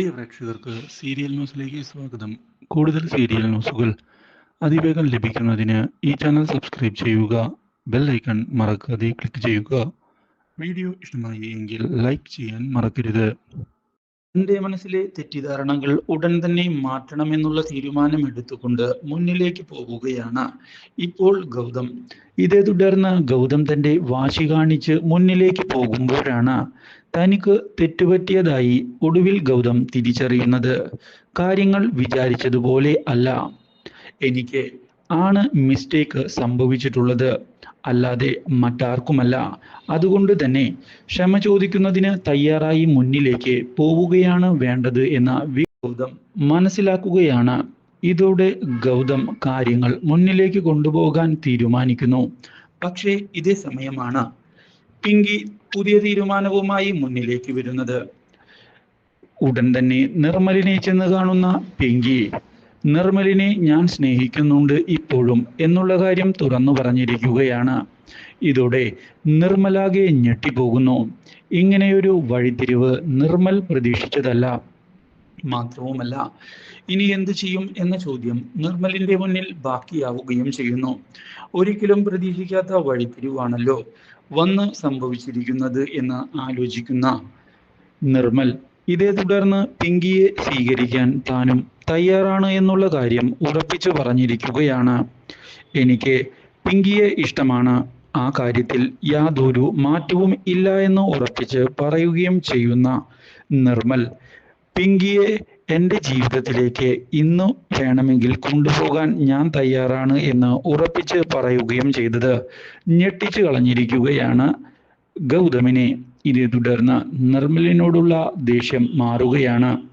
പ്രിയ പ്രേക്ഷകർക്ക് സീരിയൽ ന്യൂസിലേക്ക് സ്വാഗതം. കൂടുതൽ സീരിയൽ ന്യൂസുകൾ അതിവേഗം ലഭിക്കുന്നതിന് ഈ ചാനൽ സബ്സ്ക്രൈബ് ചെയ്യുക ബെൽ ഐക്കൺ മറക്കാതെ ക്ലിക്ക് ചെയ്യുക. വീഡിയോ ഇഷ്ടമായി എങ്കിൽ ലൈക്ക് ചെയ്യാൻ മറക്കരുത്. തന്റെ മനസ്സിലെ തെറ്റിദ്ധാരണകൾ ഉടൻ തന്നെ മാറ്റണമെന്നുള്ള തീരുമാനം എടുത്തുകൊണ്ട് മുന്നിലേക്ക് പോവുകയാണ് ഇപ്പോൾ ഗൗതം. ഇതേ തുടർന്ന് ഗൗതം തന്റെ വാശി കാണിച്ച് മുന്നിലേക്ക് പോകുമ്പോഴാണ് തനിക്ക് തെറ്റുപറ്റിയതായി ഒടുവിൽ ഗൗതം തിരിച്ചറിയുന്നത്. കാര്യങ്ങൾ വിചാരിച്ചതുപോലെ അല്ല. എനിക്ക് ആണ് മിസ്റ്റേക്ക് സംഭവിച്ചിട്ടുള്ളത്. അല്ലാതെ മറ്റാർക്കുമല്ല. അതുകൊണ്ട് തന്നെ ക്ഷമ ചോദിക്കുന്നതിന് തയ്യാറായി മുന്നിലേക്ക് പോവുകയാണ് വേണ്ടത് എന്ന ഗൗതം മനസ്സിലാക്കുകയാണ്. ഇതോടെ ഗൗതം കാര്യങ്ങൾ മുന്നിലേക്ക് കൊണ്ടുപോകാൻ തീരുമാനിക്കുന്നു. പക്ഷേ ഇതേ സമയമാണ് പിങ്കി പുതിയ തീരുമാനവുമായി മുന്നിലേക്ക് വരുന്നത്. ഉടൻ തന്നെ നിർമ്മലിനെ ചെന്ന് കാണുന്ന പിങ്കി. നിർമ്മലിനെ ഞാൻ സ്നേഹിക്കുന്നുണ്ട് ഇപ്പോഴും എന്നുള്ള കാര്യം തുറന്നു പറഞ്ഞിരിക്കുകയാണ്. ഇതോടെ നിർമ്മലാകെ ഞെട്ടിപ്പോകുന്നു. ഇങ്ങനെയൊരു വഴിത്തിരിവ് നിർമ്മൽ പ്രതീക്ഷിച്ചതല്ല. മാത്രവുമല്ല ഇനി എന്ത് ചെയ്യും എന്ന ചോദ്യം നിർമ്മലിന്റെ മുന്നിൽ ബാക്കിയാവുകയും ചെയ്യുന്നു. ഒരിക്കലും പ്രതീക്ഷിക്കാത്ത വഴിത്തിരിവാണല്ലോ വന്ന് സംഭവിച്ചിരിക്കുന്നത് എന്ന് ആലോചിക്കുന്ന നിർമ്മൽ. ഇതേ തുടർന്ന് പിങ്കിയെ സ്വീകരിക്കാൻ താനും തയ്യാറാണ് എന്നുള്ള കാര്യം ഉറപ്പിച്ചു പറഞ്ഞിരിക്കുകയാണ്. എനിക്ക് പിങ്കിയെ ഇഷ്ടമാണ്. ആ കാര്യത്തിൽ യാതൊരു മാറ്റവും ഇല്ല എന്ന് ഉറപ്പിച്ച് പറയുകയും ചെയ്യുന്ന നിർമ്മൽ പിങ്കിയെ എന്റെ ജീവിതത്തിലേക്ക് ഇന്ന് വേണമെങ്കിൽ കൊണ്ടുപോകാൻ ഞാൻ തയ്യാറാണ് എന്ന് ഉറപ്പിച്ച് പറയുകയും ചെയ്തത്. ഞെട്ടിച്ചു കളഞ്ഞിരിക്കുകയാണ് ഗൗതമിനെ. ഇതേ തുടർന്ന് നിർമ്മലിനോടുള്ള ദേഷ്യം മാറുകയാണ്.